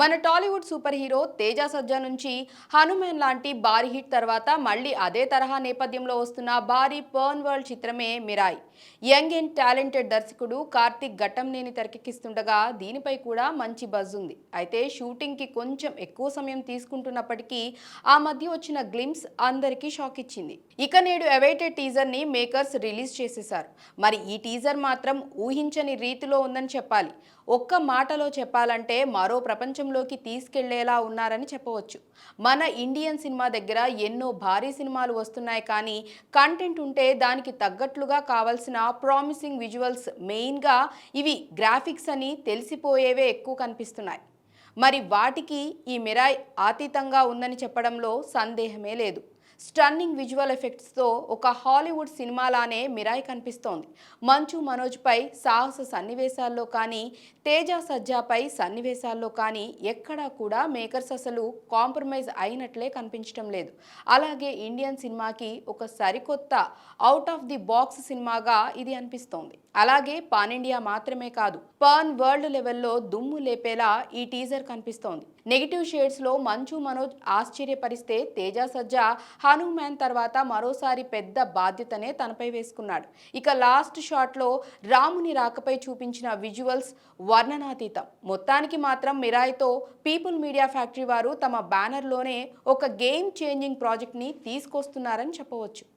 మన Tollywood super hero Teja Sajja నుంచి హనుమాన్ లాంటి భారీ హిట్ తర్వాత మళ్ళీ అదే తరహా నేపథ్యంలో వస్తున్న భారీ పర్న్ వరల్డ్ చిత్రమే మిరాయ్. యంగ్ అండ్ టాలెంటెడ్ దర్శకుడు కార్తిక్ ఘట్టంనేని తెరకెక్కిస్తుండగా దీనిపై కూడా మంచి బజ్ ఉంది. అయితే షూటింగ్కి కొంచెం ఎక్కువ సమయం తీసుకుంటున్నప్పటికీ ఆ మధ్య వచ్చిన గ్లిమ్స్ అందరికీ షాక్ ఇచ్చింది. ఇక నేడు అవైటెడ్ టీజర్ని మేకర్స్ రిలీజ్ చేసేశారు. మరి ఈ టీజర్ మాత్రం ఊహించని రీతిలో ఉందని చెప్పాలి. ఒక్క మాటలో చెప్పాలంటే మరో ప్రపంచం ప్రపంచంలోకి తీసుకెళ్ళేలా ఉన్నారని చెప్పవచ్చు. మన ఇండియన్ సినిమా దగ్గర ఎన్నో భారీ సినిమాలు వస్తున్నాయి కానీ కంటెంట్ ఉంటే దానికి తగ్గట్లుగా కావాల్సిన ప్రామిసింగ్ విజువల్స్ మెయిన్గా ఇవి గ్రాఫిక్స్ అని తెలిసిపోయేవే ఎక్కువ కనిపిస్తున్నాయి. మరి వాటికి ఈ మిరాయ్ ఆతీతంగా ఉందని చెప్పడంలో సందేహమే లేదు. స్టన్నింగ్ విజువల్ ఎఫెక్ట్స్తో ఒక హాలీవుడ్ సినిమాలానే మిరాయి కనిపిస్తోంది. మంచు మనోజ్పై సాహస సన్నివేశాల్లో కానీ తేజ సజ్జాపై సన్నివేశాల్లో కానీ ఎక్కడా కూడా మేకర్స్ అసలు కాంప్రమైజ్ అయినట్లే కనిపించడం లేదు. అలాగే ఇండియన్ సినిమాకి ఒక సరికొత్త అవుట్ ఆఫ్ ది బాక్స్ సినిమాగా ఇది అనిపిస్తోంది. అలాగే పాన్ ఇండియా మాత్రమే కాదు పాన్ వరల్డ్ లెవెల్లో దుమ్ము లేపేలా ఈ టీజర్ కనిపిస్తోంది. నెగిటివ్ షేడ్స్లో మంచు మనోజ్ ఆశ్చర్యపరిస్తే తేజ సజ్జా హనుమాన్ తర్వాత మరోసారి పెద్ద బాధ్యతనే తనపై వేసుకున్నాడు. ఇక లాస్ట్ షాట్లో రాముని రాకపై చూపించిన విజువల్స్ వర్ణనాతీతం. మొత్తానికి మాత్రం మిరాయితో పీపుల్ మీడియా ఫ్యాక్టరీ వారు తమ బ్యానర్లోనే ఒక గేమ్ చేంజింగ్ ప్రాజెక్ట్ని తీసుకొస్తున్నారని చెప్పవచ్చు.